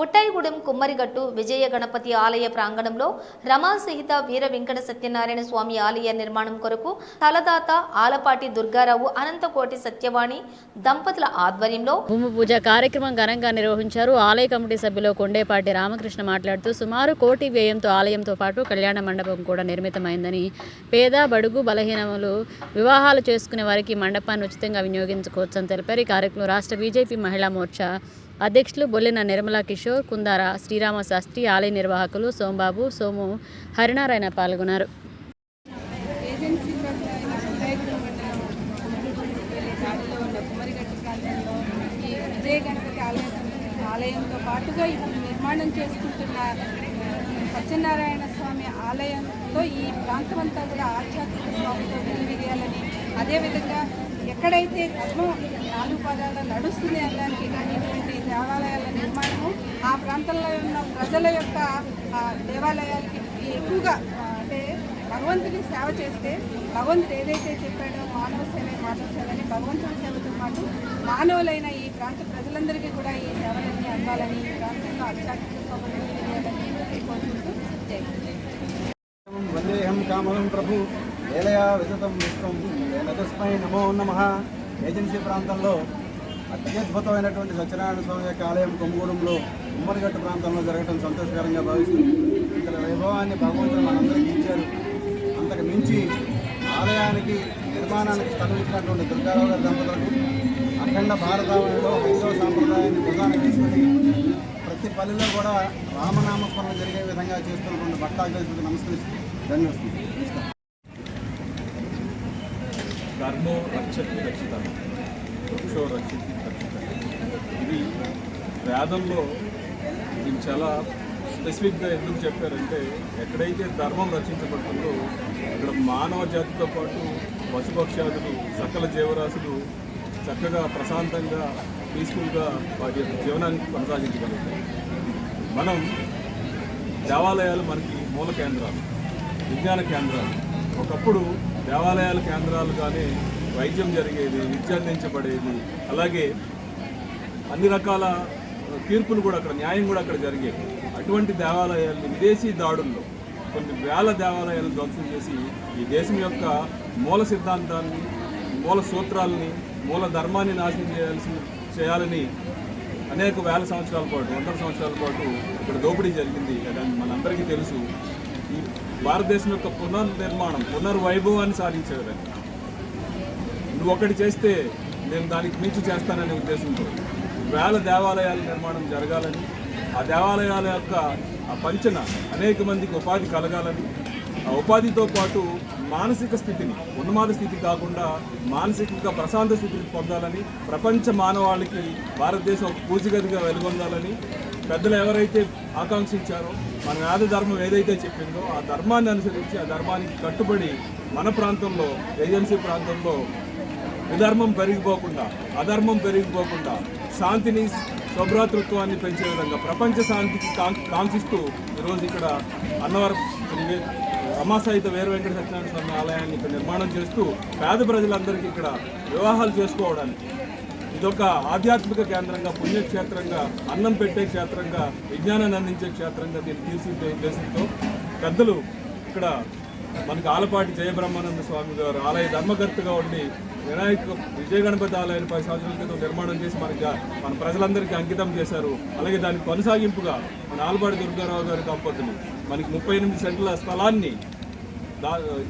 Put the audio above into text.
బుట్టాయిగూడెం కుమ్మరిగట్టు విజయ గణపతి ఆలయ ప్రాంగణంలో రమాసహిత వీర వెంకట సత్యనారాయణ స్వామి ఆలయ నిర్మాణం కొరకు తలదాత ఆలపాటి దుర్గారావు అనంతకోటి సత్యవాణి దంపతుల ఆధ్వర్యంలో భూమి పూజ కార్యక్రమం ఘనంగా నిర్వహించారు. ఆలయ కమిటీ సభ్యులు కొండేపాటి రామకృష్ణ మాట్లాడుతూ సుమారు కోటి వ్యయంతో ఆలయంతో పాటు కళ్యాణ మండపం కూడా నిర్మితమైందని పేద బడుగు బలహీనములు వివాహాలు చేసుకునే వారికి మండపాన్ని ఉచితంగా వినియోగించుకోవచ్చని తెలిపారు. ఈ కార్యక్రమం రాష్ట్ర బీజేపీ మహిళా మోర్చా అధ్యక్షులు బొల్లెన నిర్మలా కిషోర్ కుందార శ్రీరామ శాస్త్రి ఆలయ నిర్వాహకులు సోంబాబు సోము హరినారాయణ పాల్గొన్నారు. ఆలయంతో పాటుగా ఇప్పుడు నిర్మాణం చేసుకుంటున్న సత్యనారాయణ స్వామి ఆలయంతో ఈ ప్రాంతం అంతా కూడా ఆధ్యాత్మిక స్వామితో వెలువిరియాలని అదేవిధంగా ఎక్కడైతే ధర్మం నాలుగు పదాల నడుస్తుంది అనడానికి కానీ ఇటువంటి దేవాలయాల నిర్మాణము ఆ ప్రాంతంలో ఉన్న ప్రజల యొక్క ఆ, దేవాలయాలకి ఎక్కువగా అంటే భగవంతుని సేవ చేస్తే భగవంతుడు ఏదైతే చెప్పాడో మానవ సేవే మానవ సేవ అని భగవంతుని సేవతో పాటు మానవులైన ఈ ప్రాంత ప్రజలందరికీ కూడా ఈ సేవలన్నీ అందాలని ఈ ప్రాంతంలో ఆధ్యాత్మిక కోరుకుంటూ జై వందేహం కామలం ప్రభు. ఏలయ విజతం విశ్వం ఏన తస్మై నమో నమ. ఏజెన్సీ ప్రాంతంలో అత్యద్భుతమైనటువంటి సత్యనారాయణ స్వామి యొక్క ఆలయం కొమ్మగూడెంలో ఉమ్మడిగట్టు ప్రాంతంలో జరగడం సంతోషకరంగా భావిస్తుంది ఇక్కడ వైభవాన్ని భగవంతుడు మనందరికీ ఇచ్చారు. అంతకు మించి ఆలయానికి నిర్మాణానికి స్థలం దుర్గారావు గారి దంపతులకు అఖండ భారతావనిలో హైందవ సాంప్రదాయాన్ని ప్రధాన తీసుకుని ప్రతి పల్లెలో కూడా రామనామస్మరణ జరిగే విధంగా చేస్తున్నటువంటి భక్తాగ్రహితులకు నమస్కరిస్తూ ధన్యవాదాలు. ధర్మో రక్షతి రక్షిత. వృక్షో రక్షతి రక్షితం. ఇది వేదంలో ఇది చాలా స్పెసిఫిక్గా ఎందుకు చెప్పారంటే ఎక్కడైతే ధర్మం రక్షించబడుతుందో అక్కడ మానవ జాతితో పాటు పశుపక్షాదులు సకల జీవరాశులు చక్కగా ప్రశాంతంగా పీస్ఫుల్గా వాటి యొక్క జీవనాన్ని కొనసాగించగలుగుతాయి. మనం దేవాలయాలు మనకి మూల కేంద్రాలు విజ్ఞాన కేంద్రాలు. ఒకప్పుడు దేవాలయాల కేంద్రాలు కానీ వైద్యం జరిగేది విద్య అందించబడేది అలాగే అన్ని రకాల తీర్పులు కూడా అక్కడ న్యాయం కూడా అక్కడ జరిగేది అటువంటి దేవాలయాల్ని విదేశీ దాడుల్లో కొన్ని వేల దేవాలయాలను ధ్వంసం చేసి ఈ దేశం యొక్క మూల సిద్ధాంతాన్ని మూల సూత్రాలని మూల ధర్మాన్ని నాశనం చేయాల్సి చేయాలని అనేక వేల సంవత్సరాల పాటు వందల సంవత్సరాల పాటు ఇక్కడ దోపిడీ జరిగింది. అని మనందరికీ తెలుసు. భారతదేశం యొక్క పునర్నిర్మాణం పునర్వైభవాన్ని సాధించేదని నువ్వు ఒకటి చేస్తే నేను దానికి మించి చేస్తాననే ఉద్దేశంతో వేల దేవాలయాల నిర్మాణం జరగాలని ఆ దేవాలయాల యొక్క ఆ పంచన అనేక మందికి ఉపాధి కలగాలని ఆ ఉపాధితో పాటు మానసిక స్థితిని ఉన్మాద స్థితి కాకుండా మానసికంగా ప్రశాంత స్థితిని పొందాలని ప్రపంచ మానవాళికి భారతదేశం పూజగదిగా వెలుగొందాలని పెద్దలు ఎవరైతే ఆకాంక్షించారో మన వేద ధర్మం ఏదైతే చెప్పిందో ఆ ధర్మాన్ని అనుసరించి ఆ ధర్మానికి కట్టుబడి మన ప్రాంతంలో ఏజెన్సీ ప్రాంతంలో విధర్మం పెరిగిపోకుండా అధర్మం పెరిగిపోకుండా శాంతిని శుభ్రాతృత్వాన్ని పెంచే విధంగా ప్రపంచ శాంతికి కాం- కాంక్షిస్తూ ఈరోజు ఇక్కడ అన్నవరం శ్రీ వేర వెంకట సత్యనారాయణ స్వామి ఆలయాన్ని ఇక్కడ నిర్మాణం చేస్తూ పేద ప్రజలందరికీ ఇక్కడ వివాహాలు చేసుకోవడానికి. ఇదొక ఆధ్యాత్మిక కేంద్రంగా పుణ్యక్షేత్రంగా అన్నం పెట్టే క్షేత్రంగా విజ్ఞానాన్ని అందించే క్షేత్రంగా దీన్ని తీర్చిదిద్దే ఉద్దేశంతో పెద్దలు ఇక్కడ మనకు ఆలపాటి జయబ్రహ్మానంద స్వామి గారు ఆలయ ధర్మకర్తగా ఉండి వినాయక విజయ గణపతి ఆలయాన్ని పది సంవత్సరాల క్రితం నిర్మాణం చేసి మనకి మన ప్రజలందరికీ అంకితం చేశారు. అలాగే దానికి కొనసాగింపుగా మన ఆలపాటి దుర్గారావు గారి దంపతులు మనకి ముప్పై ఎనిమిది సెంట్ల స్థలాన్ని Đó!